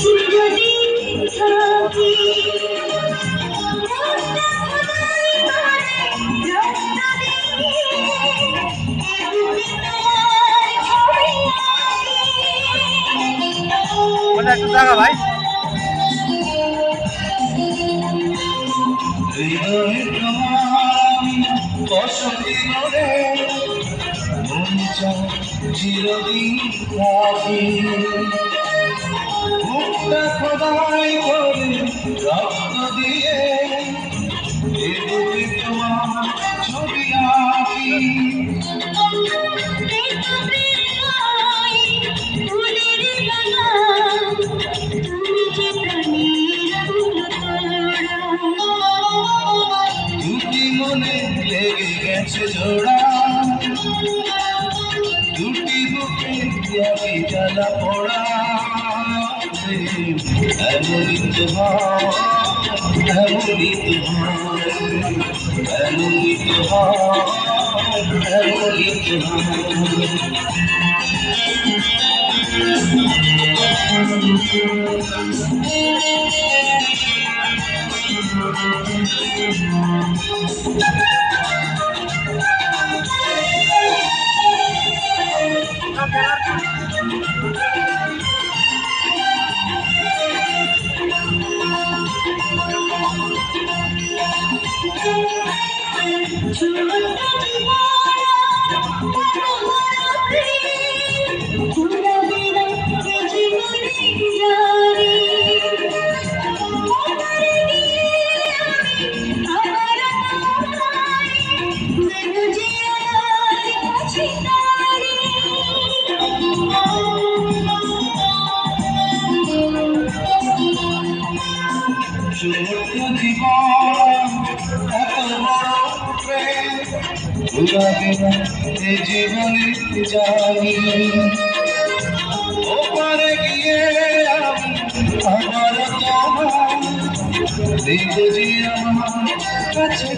চিরদিন থাকি ওটা একটু জায়গা ভাই। চিরদিন থাকি খোদাই করে রক্ত দিয়ে ছবি গেছে জোড়া দুটি বুকে একই জ্বালা পড়া এমনই তো হয় এমনই তো হয় এমনই তো হয় এমনই তো হয় ছোট্ট ঘুরাবে না এ জীবনে জানি। ওপারে গিয়ে আমি আমার কাছে